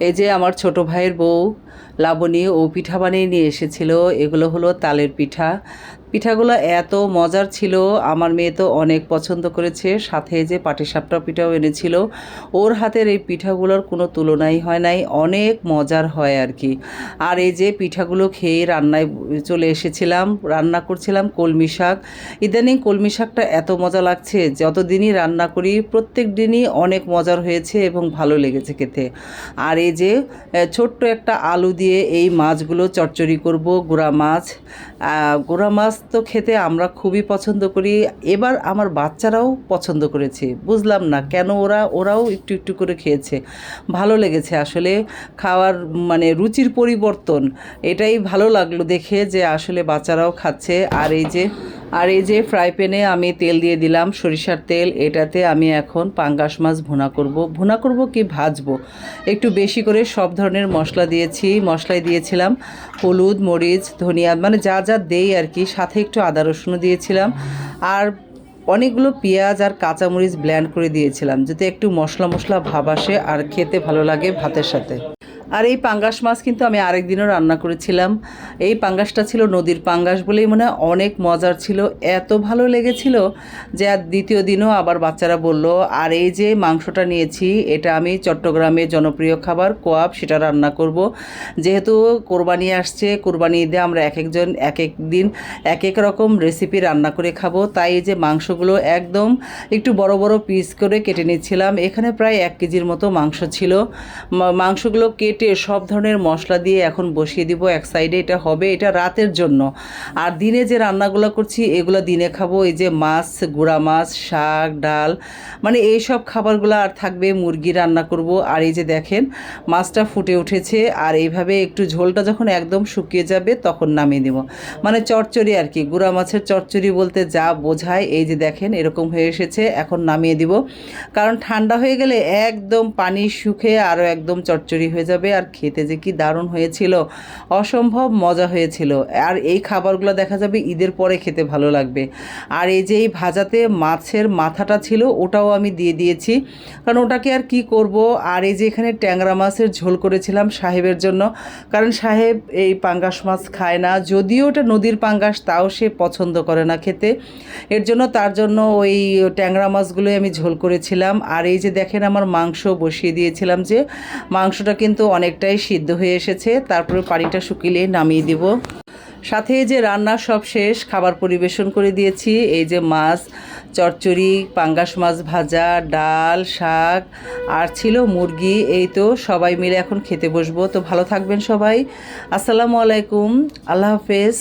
এই যে আমার ছোট ভাইয়ের বউ লাবণী ও পিঠা বানিয়ে নিয়ে এসেছিল। এগুলো হলো তালের পিঠা। পিঠাগুলো এত মজার ছিল, আমার মেয়ে তো অনেক পছন্দ করেছে। সাথে যে পাটিসাপটা পিঠাও এনেছিল। ওর হাতের এই পিঠাগুলোর কোনো তুলনাই হয় নাই, অনেক মজার হয় আর কি। আর এই যে পিঠাগুলো খেয়ে রান্নায় চলে এসেছিলাম, রান্না করছিলাম কলমি শাক। ইদানিং কলমি শাকটা এত মজা লাগছে, যতদিনই রান্না করি প্রত্যেক দিনই অনেক মজার হয়েছে এবং ভালো লেগেছে খেতে। আর এই যে ছোট্ট একটা আলু দিয়ে এই মাছগুলো চচ্চড়ি করব, গুঁড়া মাছ। গুঁড়া মাছ তো খেতে আমরা খুবই পছন্দ করি। এবার আমার বাচ্চারাও পছন্দ করেছে। বুঝলাম না কেন ওরা, ওরাও একটু একটু করে খেয়েছে। ভালো লেগেছে আসলে। খাওয়ার মানে রুচির পরিবর্তন, এটাই ভালো লাগল দেখে যে আসলে বাচ্চারাও খাচ্ছে। আর এই যে আর এই যে ফ্রাই প্যানে আমি তেল দিয়ে দিলাম, সরিষার তেল, এটাতে আমি এখন পাঙ্গাস মাছ ভুনা করব। ভুনা করব কি ভাজবো? একটু বেশি করে সব ধরনের মশলা দিয়েছি। মশলায় দিয়েছিলাম হলুদ, মরিচ, ধনিয়া মানে যা যা দেই আর কি, সাথে একটু আদা রসুনও দিয়েছিলাম। আর অনেকগুলো পেঁয়াজ আর কাঁচামরিচ ব্ল্যান্ড করে দিয়েছিলাম, যাতে একটু মশলা মশলা ভাব আসে আর খেতে ভালো লাগে ভাতের সাথে। আর এই পাঙ্গাস মাছ কিন্তু আমি আরেক দিনও রান্না করেছিলাম। এই পাঙ্গাসটা ছিল নদীর পাঙ্গাস বলেই মনে হয় অনেক মজার ছিল। এত ভালো লেগেছিল যে আর দ্বিতীয় দিনও আবার বাচ্চারা বলল, আর এই যে মাংসটা নিয়েছি, এটা আমি চট্টগ্রামে জনপ্রিয় খাবার, কোয়াব, সেটা রান্না করব। যেহেতু কোরবানি আসছে, কোরবানি ঈদে আমরা এক একজন, এক এক দিন, এক এক রকম রেসিপি রান্না করে খাব। তাই এই যে মাংসগুলো একদম একটু বড় বড় পিস করে কেটে নিচ্ছিলাম। এখানে প্রায় এক কেজির মতো মাংস ছিল। মাংসগুলো কেটে সব ধরনের মশলা দিয়ে এখন বসিয়ে দিব, এক সাইডে এটা হবে, এটা রাতের জন্য। আর দিনে যে রান্নাগুলো করছি, এগুলো দিনে খাব, এই যে মাছ, গুঁড়া মাছ, শাক, ডাল মানে এই সব খাবারগুলো আর থাকবে, মুরগি রান্না করব। আর এই যে দেখেন, মাছটা ফুটে উঠেছে, আর এইভাবে একটু ঝোলটা যখন একদম শুকিয়ে যাবে, তখন নামিয়ে দেব মানে চচ্চড়ি আর কি, গুঁড়া মাছের চচ্চড়ি বলতে যা বোঝায়, এই যে দেখেন, এরকম হয়ে এসেছে, এখন নামিয়ে দিব। কারণ ঠান্ডা হয়ে গেলে একদম পানি শুকে আরও একদম চচ্চড়ি হয়ে যাবে। আর খেতে যে কি দারুণ হয়েছিল, অসম্ভব মজা হয়েছিল। আর এই খাবারগুলো দেখা যাবে ঈদের পরে খেতে ভালো লাগবে। আর এই যে এই ভাজাতে মাছের মাথাটা ছিল, ওটাও আমি দিয়ে দিয়েছি। কারণ ওটাকে আর কি করব? আর এই যে এখানে ট্যাংরা মাছের ঝোল করেছিলাম সাহেবের জন্য। কারণ সাহেব এই পাঙ্গাস মাছ খায় না। যদিও ওটা নদীর পাঙ্গাস, তাও সে পছন্দ করে না খেতে। এর জন্য তার জন্য ওই ট্যাংরা মাছগুলোই আমি ঝোল করেছিলাম। আর এই যে দেখেন আমার মাংস বসিয়ে দিয়েছিলাম যে, মাংসটা কিন্তু অনেকটাই সিদ্ধ হয়ে এসেছে। তারপরে পানিটা শুকিয়ে নামিয়ে দিব। সাথে যে রান্না সব শেষ, খাবার পরিবেশন করে দিয়েছি। এই যে মাছ, চচ্চড়ি, পাঙ্গাস মাছ ভাজা, ডাল, শাক, আর ছিল মুরগি। এই তো সবাই মিলে এখন খেতে বসবো। তো ভালো থাকবেন সবাই। আসসালামু আলাইকুম। আল্লাহ হাফেজ।